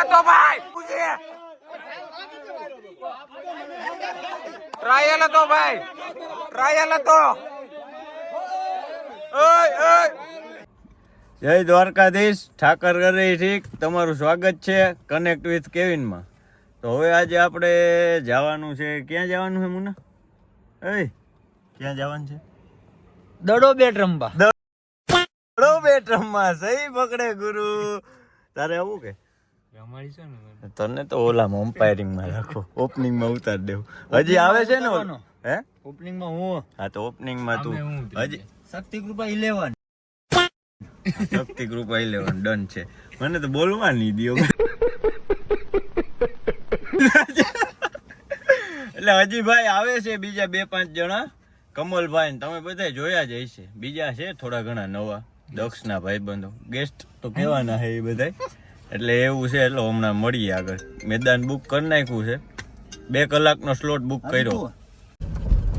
હતો ભાઈ ટ્રાયલ હતો ભાઈ ટ્રાયલ હતો. ઓય ઓય. જય દ્વારકાધીશ ઠાકર કરે ઠીક તમારું સ્વાગત છે કનેક્ટ વિથ કેવિનમાં તો હવે આજે આપણે જવાનું છે ક્યાં જવાનું છે મુના? એ ક્યાં જવાનું છે? દડો બેટ રમવા. દડો બેટ રમવા સહી પકડે ગુરુ. તારે આવું કે? તને તો ઓલામાં અમ્પાયરિંગમાં રાખો. ઓપનિંગમાં ઉતાર દેવું. હજી આવે છે ને? હે ઓપનિંગમાં હું? હા? તો ઓપનિંગમાં તું. હજી Shakti Krupa eleven Shakti Krupa eleven done છે. મને તો બોલવા નહીં દો એટલે હજી ભાઈ આવે છે બીજા બે પાંચ જણા. કમલભાઈ ને તમે બધા જોયા જ હશે. બીજા છે થોડા ઘણા નવા. દક્ષના ભાઈબંધો. ગેસ્ટ તો કહેવાના છે એ બધા એટલે એવું છે એટલે હમણાં મળીએ આગળ. મેદાન બુક કરી નાખ્યું છે. બે કલાકનો સ્લોટ બુક કર્યો.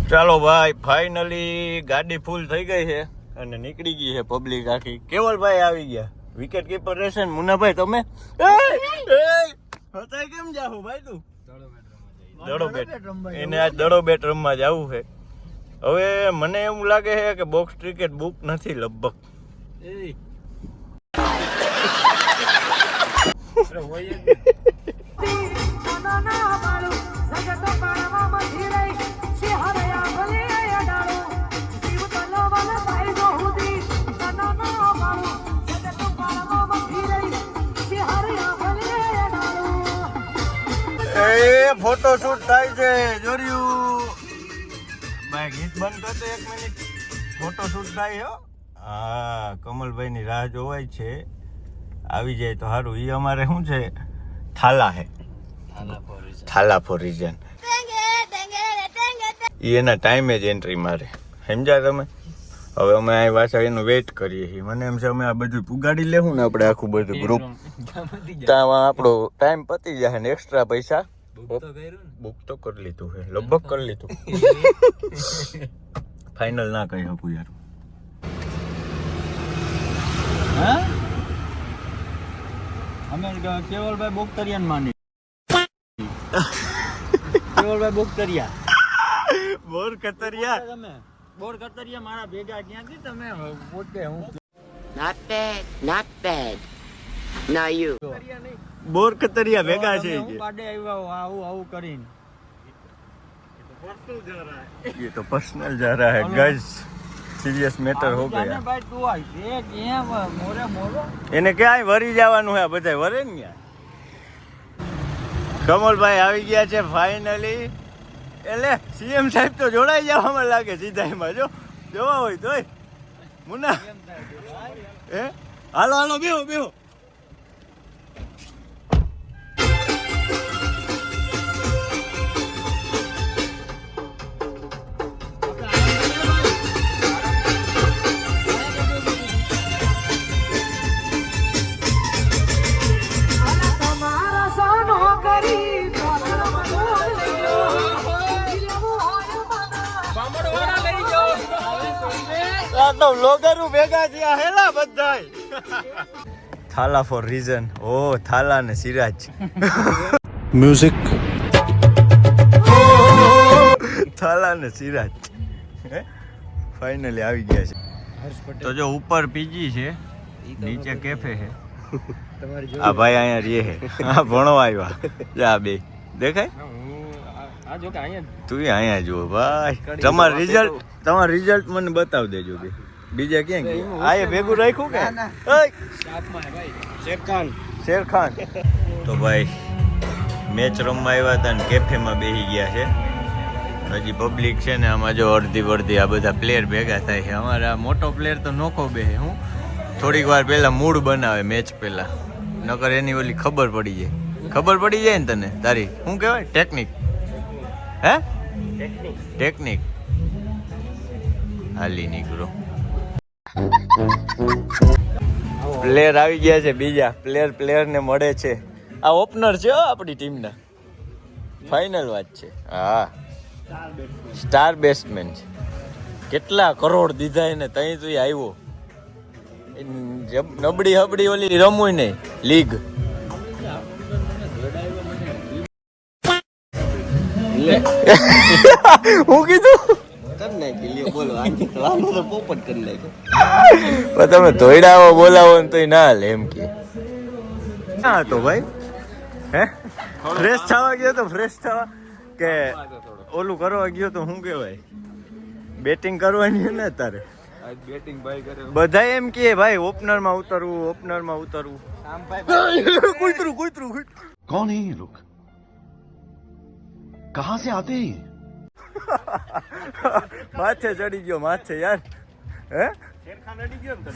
ચાલો ભાઈ ફાઇનલી ગાડી ફૂલ થઈ ગઈ છે અને નીકળી ગઈ છે પબ્લિક આખી. કેવલભાઈ આવી ગયા? વિકેટ કીપર રહેશે ને? મુનાભાઈ તમે? કેમ જાહો ભાઈ તું? દડો બેટ એને આજ દડો બેટ રમવા જવું છે. હવે મને એવું લાગે છે કે બોક્સ ક્રિકેટ બુક નથી લગભગ. ફોટો શૂટ થાય છે જોર્યું. ભાઈ ગીત બંધ કરતો એક મિનિટ. ફોટો શૂટ થાય હો. હા કમલભાઈ ની રાહ જોવાય છે. આવી જાય તો સારું એ અમારે શું છે? થાલા હે. થાલા ફોર રીઝન એ એના ટાઈમે જ એન્ટ્રી મારે. સમજ્યા તમે? હવે અમે અહીં પાછા એનું વેઇટ કરીએ છીએ. મને એમ છે અમે આ બધું પુગાડી લેવું ને આપણે આખું બધું ગ્રુપ ત્યાં આપણો ટાઈમ પતી જાય ને એક્સ્ટ્રા પૈસા. બુક તો કરી લીધું છે. લગભગ કરી લીધું. ફાઇનલ ના કહી શકું યાર. હા? અમે કેવલભાઈ બોક્તરિયાન માની કેવલભાઈ બોક્તરિયા બોર કતરિયા તમે બોર કતરિયા મારા ભેગા ક્યાંથી તમે પોતે હું Not bad, not bad. Now you. બોર કતરિયા ભેગા છે હું પાડે આવ્યા આવું આવું કરીને ये तो पर्सनल जा रहा है गाइस સિરિયસ મેટર હો ગયા એને ક્યાંય વરી જવાનું હે બધા વરે ને ક્યાં કમલભાઈ આવી ગયા છે ફાઇનલી એટલે સીએમ સાહેબ તો જોડાઈ જવામાં લાગે સીધા જો. જોવા હોય તોય. મુના હે? હાલો હાલો બેહો બેહો. થાલા ફોર રીઝન ઓ થાલા ને સિરાજ મ્યુઝિક થાલા ને સિરાજ ફાઇનલી આવી ગયા છે. તો જો ઉપર પીજી છે નીચે કેફે છે. આ ભાઈ અહીંયા રે છે. આ ભણો આવ્યા. જા બે. દેખાય? તું અહીંયા જુઓ ભાઈ. તમારું રિઝલ્ટ તમારું રિઝલ્ટ મને બતાવ દેજો બે. બીજા ક્યાં ગયા? આ એ ભેગું રાખ્યું કે? ઓય! શેરખાન. તો ભાઈ મેચ રમવા આવ્યા હતા ને કેફેમાં બેસી ગયા છે. હજી પબ્લિક છે ને આમાં જો અડધી વડધી આ બધા પ્લેયર ભેગા થાય છે. અમારા મોટો પ્લેયર તો નોખો બે હું. થોડીક વાર પહેલાં મૂડ બનાવે મેચ પહેલાં. નકર એની ઓલી ખબર પડી જાય. ખબર પડી જાય ને તને? તારી. શું કહેવાય? ટેકનિક હે? ટેકનિક હાલી નીકળો. પ્લેયર આવી ગયા છે બીજા. પ્લેયર પ્લેયરને મળે છે. આ ઓપનર છે આપણી ટીમના. ફાઇનલ વાત છે. હા. સ્ટાર બેટ્સમેન છે. કેટલા કરોડ દીધા એને તઈ તું આવ્યો. નબળી હબડી ઓલી રમુય નહીં લીગ હું કીધું? તમે ધોઈડાવો બોલાવો ને તોય ના લે એમ કે. ના હતો ભાઈ. હે? ફ્રેશ થવા ગયો તો ફ્રેશ થવા. કે ઓલું કરવા ગયો તો શું કેવાય બેટિંગ કરવાની ને તારે બેટિંગ બધા એમ કે ભાઈ ઓપનરમાં ઉતરવું ઓપનરમાં ઉતરવું. કુતરું કુતરું કોણ હે લોક કહા સે આતે હે માથે ચડી ગયો માથે યાર. હે?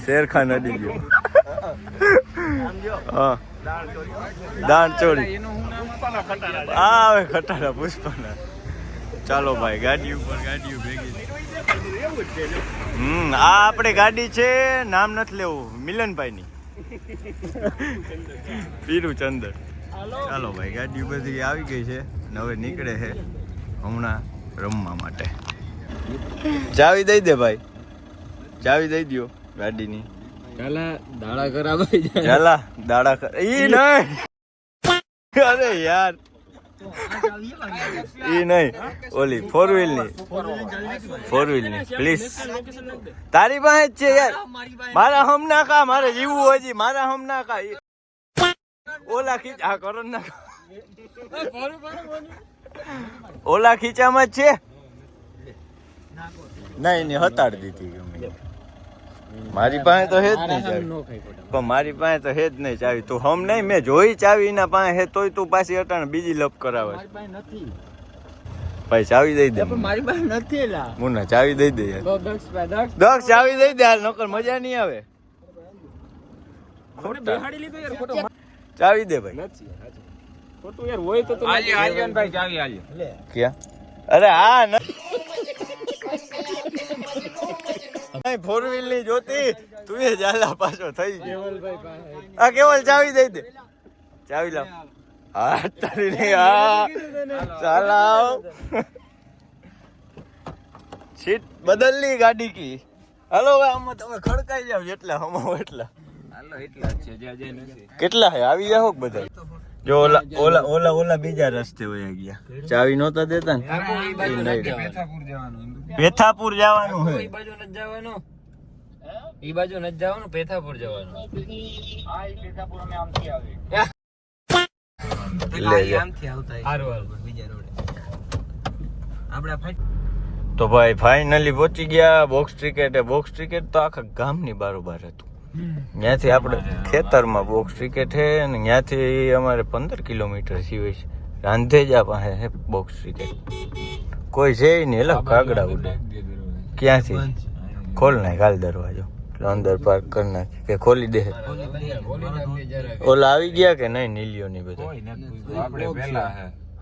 શેરખાન અડી ગયો હા. દાણ ચોરી આવે ખટારા પુષ્પાના. ચાલો ભાઈ ગાડી ઉપર ગાડી ભેગી. હમ આ આપણે ગાડી છે નામ નથી લેવું મિલનભાઈ ની પીરું ચંદર. ચાલો ભાઈ ગાડી બધી આવી ગઈ છે ને હવે નીકળે છે હમણાં. રમવા માટે. ચાવી દઈ દે ભાઈ. ચાવી દઈ દ્યો ગાડીની. દાડા કરાવે ચાલા દાડા ખરા ઈ નહીં. અરે યાર. ઈ નહીં. ઓલી ફોર વ્હીલની. ફોર વ્હીલની. પ્લીઝ તારી પાસે જ છે યાર. મારા હમ ના કા મારે જીવવું હજી મારા હમ ના કા ઓલા ખીચ આ કરો ના ઓલા ખીચામાં જ છે? નહીં નહીં હતાડ દીધી મારી પાસે તો હે જ નહીં ચાવી. પણ મારી પાસે તો હે જ નહીં ચાવી. તું હમ નહીં મેં જોઈ ચાવી એના પાસે હે તોય તું પાછી અટાણ બીજી લપ કરાવે. ભાઈ ચાવી દઈ દે મારી પાસે નથી લા મુન્ના ચાવી દઈ દે યાર. દક્ષ ચાવી દઈ દે હાલ નકર મજા નહીં આવે. ચાવી દે ભાઈ. ખોટું યાર હોય તો તો આલ્યો આલ્યો ને ભાઈ ચાવી આલ્યો. ક્યાં? અરે હા ન ફોર વ્હીલની જોતી તું એ જાલા પાછો થઈ ગયો. આ કેવલ ચાવી દઈ દે. ચાવી લાવ. હા તારી નહીં હા ચાલાવ સીટ બદલની ગાડી કી. હાલો આમાં તમે ખડકાઈ જાવ જેટલા હમાવો એટલા. હાલો એટલા છે નથી. કેટલા હે? આવી જાવ બધા? જો ઓલા ઓલા ઓલા ઓલા બીજા રસ્તે વયા ગયા. ચાવી નહોતા દેતા ને. પેથાપુર જવાનું હે. બાજુ નથી જવાનું. ઈ બાજુ નથી જવાનું પેથાપુર જવાનું. લે જા. આમથી આવતા હારું હારું બીજા રોડે. આપણે ફાઈટ તો ભાઈ ફાઇનલી પહોંચી ગયા. બોક્સ ક્રિકેટ બોક્સ ક્રિકેટ તો આખા ગામની બારોબાર હતું. ત્યાંથી આપણે ખેતરમાં બોક્સ ક્રિકેટ છે અને ત્યાંથી અમારે પંદર કિલોમીટર સિવાય છે. રાંધેજા પાસે છે બોક્સ ક્રિકેટ. કોઈ છે નહીં એટલે કાગડા ઉડે. ક્યાંથી? ખોલ નાખ હાલ દરવાજો. એટલે અંદર પાર્ક કરી નાખ કે ખોલી દે. ઓલા આવી ગયા કે નહીં નીલિયો ની બધા.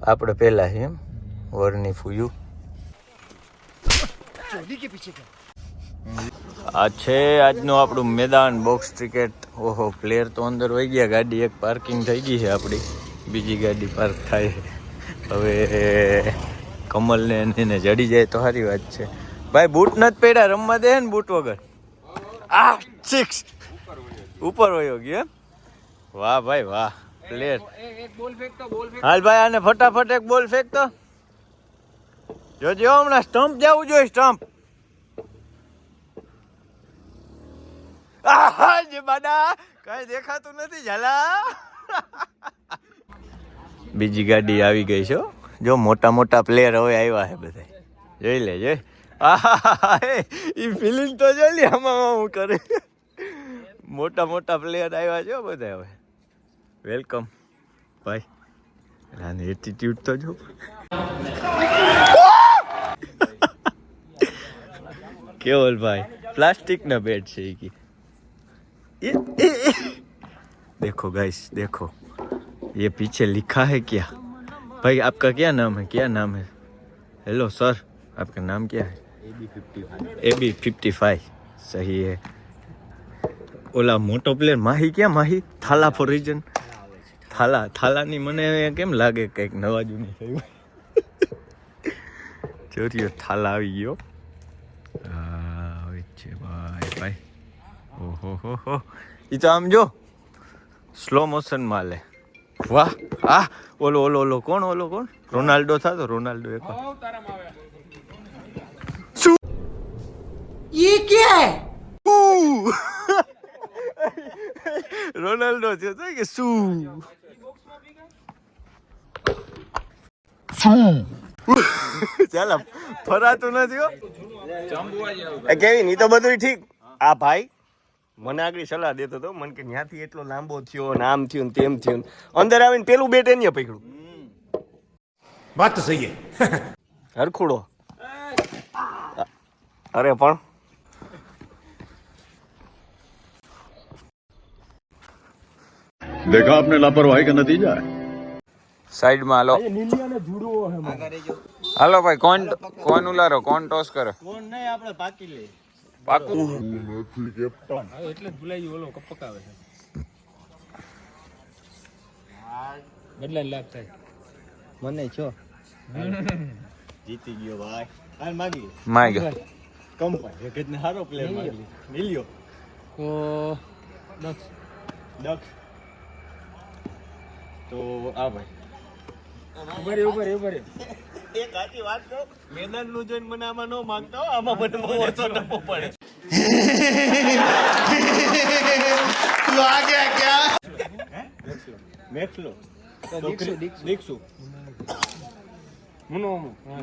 આપણે પેલા છે એમ? વરની ફૂયું. આ છે આજનું આપણું મેદાન બોક્સ ક્રિકેટ ઓહો પ્લેયર તો અંદર વહી ગયા, ગાડી એક પાર્કિંગ થઈ ગઈ છે આપણી. બીજી ગાડી પાર્ક થાય. હવે કમલને એને જડી જાય તો સારી વાત છે. ભાઈ બૂટ નથી પહેર્યા, રમવા દે ને બૂટ વગર. આ સિક્સ ઉપર વયો ગયો વાહ, ભાઈ, વાહ. પ્લેયર હાલ ભાઈ, આને ફટાફટ એક બોલ ફેંકતો. જોજો હમણાં સ્ટમ્પ જવું જોઈએ સ્ટમ્પ આહાજ બાડા, કઈ દેખાતું નથી, ઝાલા. બીજી ગાડી આવી ગઈ છે જો મોટા મોટા પ્લેયર હવે આવ્યા છે બધા. જોઈ લેજો એ ફિલિંગ તો જોઈ લે, આમાં હું કરે. મોટા મોટા પ્લેયર આવ્યા છે બધા હવે. વેલકમ ભાઈ રાની એટીટ્યુડ તો જો. કેવલ ભાઈ, પ્લાસ્ટિકના બેટ છે એ ही की ये, ये, ये। देखो गाइस देखो ये पीछे लिखा है क्या भाई आपका क्या नाम है क्या नाम है हेलो सर आपका नाम क्या है ए बी फिफ्टी फाइव सही है ઓલા મોટો પ્લેયર માહી ક્યાં માહી થાલા ફોર રીજન થાલા થાલાની મને કેમ લાગે કંઈક નવા જૂની થયું ચોરીઓ થાલા આવી ગયો આ આવે છે ભાઈ ભાઈ ઓહો એ તો આમ જો સ્લો મોશનમાં લે. વાહ આ ઓલો ઓલો ઓલો કોણ ઓલો કોણ? રોનાલ્ડો થતો રોનાલ્ડો એક શું? ઈ કે? રોનાલ્ડો છે તો કે શું? શું? ચાલ ફરાતું નથી કેવી ની તો બધું ઠીક. આ ભાઈ મને આગળ સલાહ દેતો હતો મને કે ત્યાંથી એટલો લાંબો થયો ને આમ થયું ને તેમ થયું ને અંદર આવીને પેલું બેટ એને પકડ્યું बात तो सही है હરખુડો અરે પણ देखा आपने लापरवाही का नतीजा है સાઈડમાં હાલો હાલો ભાઈ કોણ કોણ ઉલારો કોણ ટોસ કરે કોણ નહીં આપણે પાકી લે પાકું. એટલે જ ભૂલાઈ ગયું ઓલો કપક આવે છે. બદલા લાભ થાય? મને છો. જીતી ગયો ભાઈ. હાલ માગી માય ગયો કંપાઈ એક જ સારો પ્લેયર માગી મિલ્યો. તો દક્ષ. દક્ષ. તો આ ભાઈ. ઊભા રે ઊભા રે ઊભા રે એક સાચી વાત કહું મેદાનનું જોઈને મને આમાં ન માંગતો આમાં મને બહુ ઓછો પડે. તું આ ગયા ક્યાં? મેક્સલો. દીક્ષુ મુનો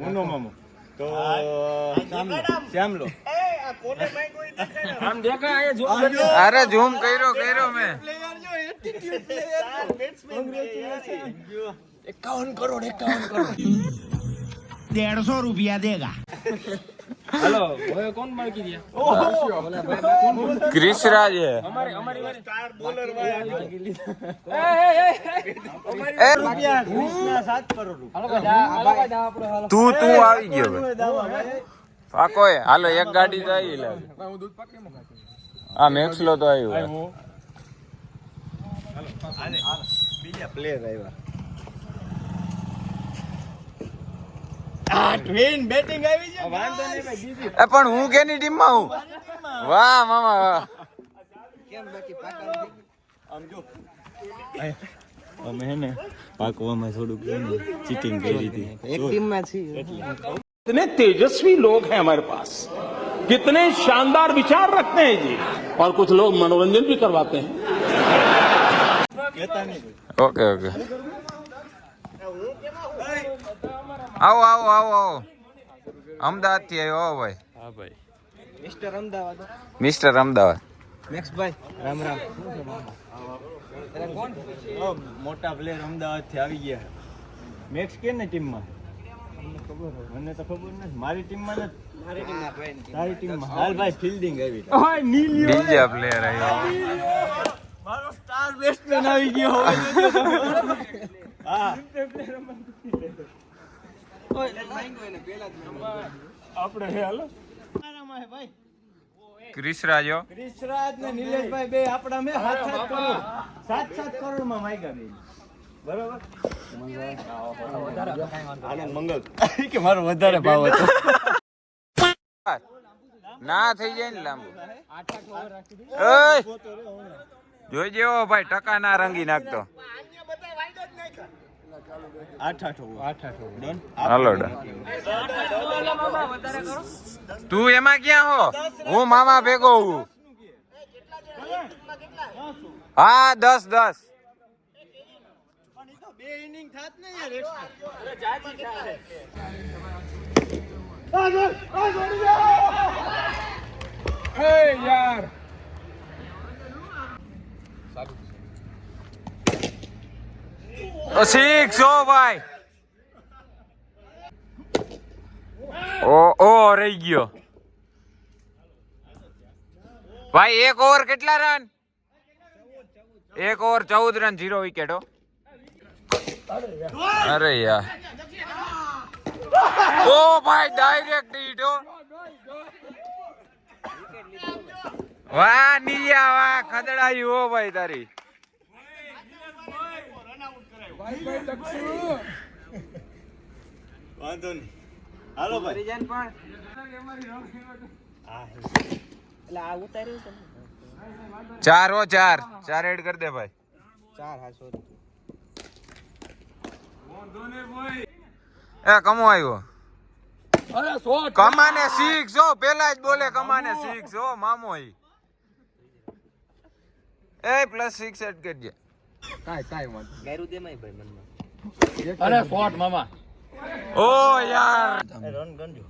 મુનો મામો. તો શ્યામલો. અરે ઝૂમ કર્યો કર્યો મેં. એકાવન કરોડ એકાવન કરોડ. હાલો હવે કોણ માર્કી રહ્યા ક્રિશરાજ અમારી અમારી સ્ટાર બોલર એ રૂપિયા કરોડ રૂપિયા હાલો તું તું આવી ગયો પાકો હાલો એક ગાડી તો આવી લાગે આ મેક્સલો તો આવ્યો બીજા પ્લેયર આવ્યા ટ્વેન બેટિંગ આવી છે વાંધો નહીં ભાઈ બીજી એ પણ હું કેની ટીમમાં હું વાહ મામા વાહ આમ જો અમે હે ને પાકવામાં થોડુંક ચીટિંગ કરી હતી એક ટીમમાં છીએ कितने तेजस्वी लोग हैं हमारे पास कितने शानदार विचार रखते हैं जी और कुछ लोग मनोरंजन भी करवाते हैं કહેતા નહીં આવો આવો આવો આવો. અમદાવાદથી આવ્યો આવો ભાઈ. હા ભાઈ. મિસ્ટર અમદાવાદ. મિસ્ટર અમદાવાદ. મેક્સભાઈ રામ રામ. ઓ, મોટા પ્લેયર અમદાવાદથી આવી ગયા. મેક્સ કે ને ટીમમાં મને તો ખબર નથી. મારી ટીમમાં નથી. મારી ટીમમાં ભાઈ તારી ટીમમાં હાલ ભાઈ ફિલ્ડિંગ આવી. બીજા પ્લેયર આવ્યો. મારો સ્ટાર બેટ્સમેન આવી ગયો. હા. આપણે હાલો ભાઈ ક્રિશરાજો. ક્રિશરાજ ને નિલેશભાઈ બે આપણા મેં સાત સાત કરોડ સાત સાત કરોડમાં માંગ્યા બે. બરોબર? મંગલ કે મારો વધારે ભાવ હતો ના થઈ જાય ને લાંબુ. જોઈ જેવો ભાઈ ટકા ના રંગી નાખતો. તું એમાં ક્યાં હો? હું મામા ભેગો હું. હા દસ દસ. પણ ઈ તો બે inning થાત ને યાર. ઓ ભાઈ. ઓ ઓ, રહી ગયો. ભાઈ, એક ઓવર કેટલા રન? એક ઓવર ચૌદ રન જીરો વિકેટો અરે યાર. ઓ, ભાઈ ડાયરેક્ટ હીટો વાહ, નિયા, વાહ, ખદડાયું, હો, ભાઈ, તારી. વાંધો નહીં. હાલો ભાઈ. એટલે આ ઉતાર્યું છે ચાર હો ચાર. ચાર એડ કરી દે ભાઈ. ચાર હા સોરી એ કમો આવ્યો કમાને શીખ જો પેલા જ બોલે કમાને શીખ જો મામો એ પ્લસ સિક્સ એડ કરજે ગાયરું દેમાય ભાઈ મનમાં. ઓ યાર. રન ગણજો.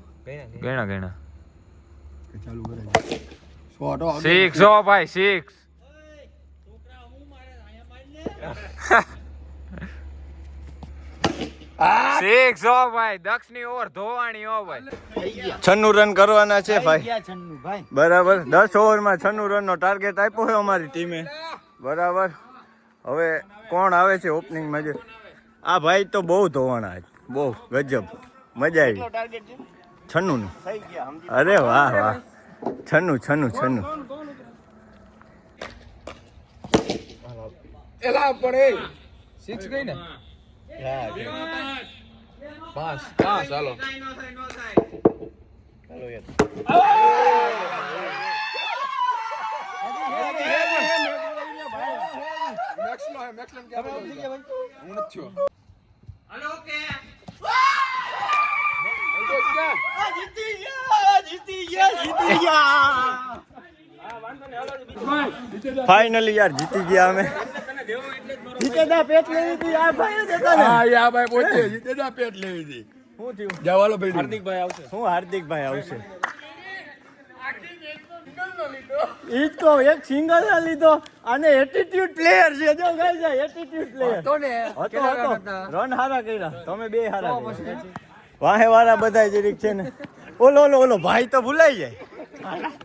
ગણા ગણા સિક્સ હો ભાઈ સિક્સ સિક્સ હો ભાઈ દક્ષની ઓવર ધોવાણી ઓ ભાઈ. છન્નું રન કરવાના છે ભાઈ. બરાબર. દસ ઓવરમાં છન્નું રનનો ટાર્ગેટ આપ્યો છે અમારી ટીમે. બરાબર. હવે કોણ આવે છે ઓપનિંગમાં જે? આ ભાઈ તો બહુ ધોવાણા છે. બહુ ગજબ. મજા આવી. છન્નું અરે વાહ વાહ. છન્નું છન્નું છન્નું. એલા પણ એ સિક્સ ગઈ ને? પાંચ પાંચ ચાલો ફાઇનલી યાર. જીતી ગયા અમે. જીતેદા પેટ લેવી હતી આ ભાઈ જ હતા ને આ ભાઈ પોતે જીતેદા પેટ લેવી હતી. શું થયું? જવાલો ભાઈ હાર્દિકભાઈ આવશે. શું હાર્દિકભાઈ આવશે. ઈ જ કહો એક સિંગલ ના લીધો. અને એટીટ્યુડ પ્લેયર છે જો ગાઈ જાય એટીટ્યુડ પ્લેયર તો ને હતો હતો. રન હારા કર્યા. તમે બે હારા વાહે વાળા બધા જરીક છે ને. ઓલો ઓલો ઓલો ભાઈ તો ભૂલાઈ જાય.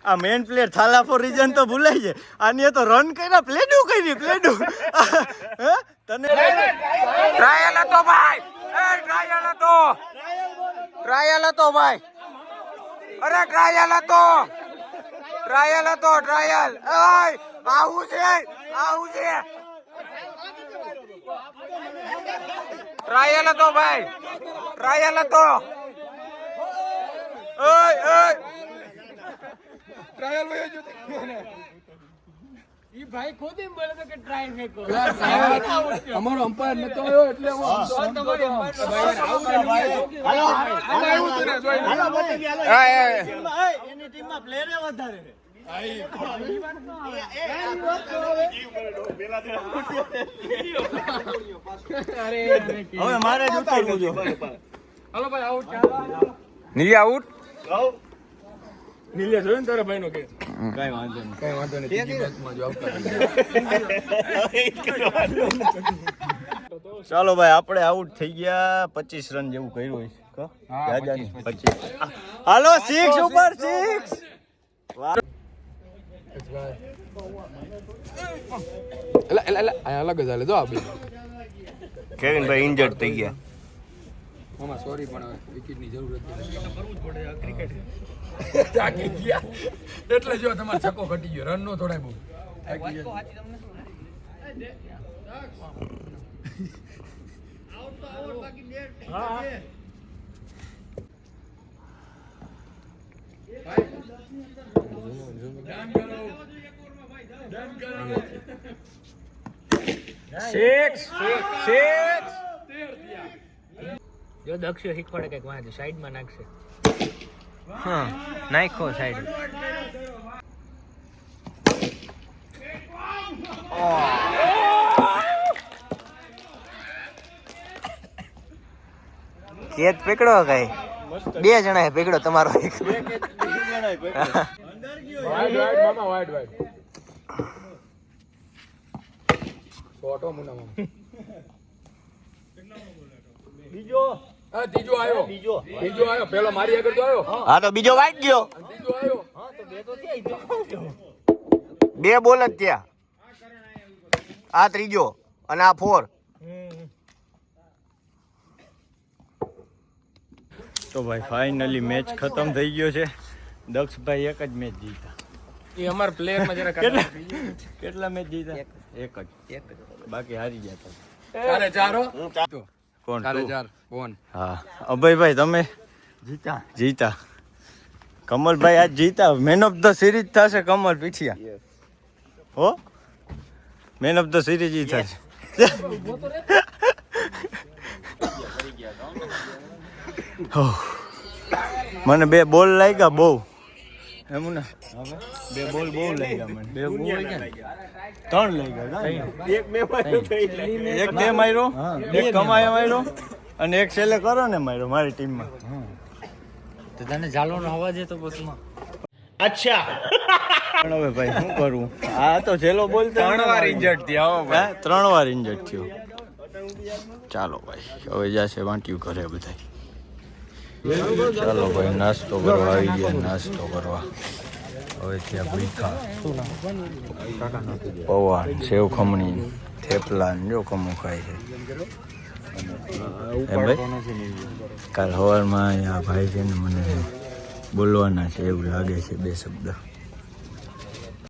આ man player Thala for reason તો ભૂલાઈ જાય. આની તો રન કર્યા પ્લેડુ કરી પ્લેડુ હે? તને ટ્રાયલ હતો ભાઈ. એ ટ્રાયલ હતો. ટ્રાયલ હતો ભાઈ. અરે ટ્રાયલ હતો. ટ્રાયલ હતો ટ્રાયલ આવું છે આવું છે. ટ્રાયલ હતો ભાઈ. ટ્રાયલ હતો. ઓય ઓય અમારો અમ્પાયર નતો આવ્યો એટલે હું. એની પ્લેયર વધારે હવે મારે જ ઉતારવું જો. નીલી આઉટ. નીલે જોયું ને તારા ભાઈનો કે? કઈ વાંધો નહીં. કઈ વાંધો નહીં ત્રીજી મેચમાં જો આવતા ચાલો ભાઈ આપણે આઉટ થઈ ગયા. પચીસ રન જેવું કર્યું હોય? પચીસ હાલો સિક્સ ઉપર સિક્સ અલગ જ હાલે. જો આપણે બે. કેવિનભાઈ ઇન્જર્ડ થઈ ગયા. મામા સોરી પણ હવે વિકેટની જરૂર હતી થાકી ગયા. એટલે જો તમારો છક્કો ઘટી ગયો રન નો થોડાય બહુ. Six, six, સિક્સ સિક્સ જો દક્ષ શીખવાડે કંઈક વાંચે સાઈડમાં નાખશે. હા નાખો સાઈડ. કેત પકડો કઈ? બે જણા પકડો તમારો એક. વાઇડ વાઇડ મામા વાઇડ વાઇડ છોટો મુના મામા. બીજો. હા ત્રીજો આવ્યો બીજો. ત્રીજો આવ્યો પેલો મારી આગળ તો આવ્યો હા. તો બીજો વાઈટ ગયો ત્રીજો આવ્યો બે બોલ જ ત્યાં. આ ત્રીજો અને આ ફોર. તો ભાઈ ફાઇનલી મેચ ખતમ થઈ ગયો છે. દક્ષભાઈ એક જ મેચ જીતા. એ અમારા પ્લેયરમાં જરા કેટલા કેટલા મેચ જીતા? એક જ. બાકી હારી ગયા તમે ચાલે ચારો કોણ? ચાર હા. અભયભાઈ તમે? જીતા. જીતા. કમલભાઈ આજ જીતા. મેન ઓફ ધ સિરીઝ થશે કમલ પીછિયા હો? મેન ઓફ ધ સિરીઝ ઈ થશે. મને બે બોલ લાગ્યા બહુ. એમ ને બે બોલ બહુ લાગ્યા મને. બે બહુ ત્રણ લાગ્યા એક બે એક તે માર્યો એક કમાય માર્યો. અને એક છેલ્લે કરો ને માર્યો મારી ટીમમાં. તો તને ઝાલોનો અવાજ તો પછી પણ હવે ભાઈ શું કરું? આ તો છેલ્લો બોલ ત્રણ વાર ઇન્જર્ડ થયા ત્રણ વાર ઇન્જર્ડ થયો. ચાલો ભાઈ હવે જશે વાંટ્યું ઘરે બધા ચાલો ભાઈ, નાસ્તો કરવા આવી ગયા, નાસ્તો કરવા. હવે ત્યાં ભૂખા. પૌવા સેવ ખમણી, થેપલા જો ખમું ખાય છે. એમ કાલ સવારમાં આ ભાઈ છે ને મને બોલવાના છે, એવું લાગે છે બે શબ્દ.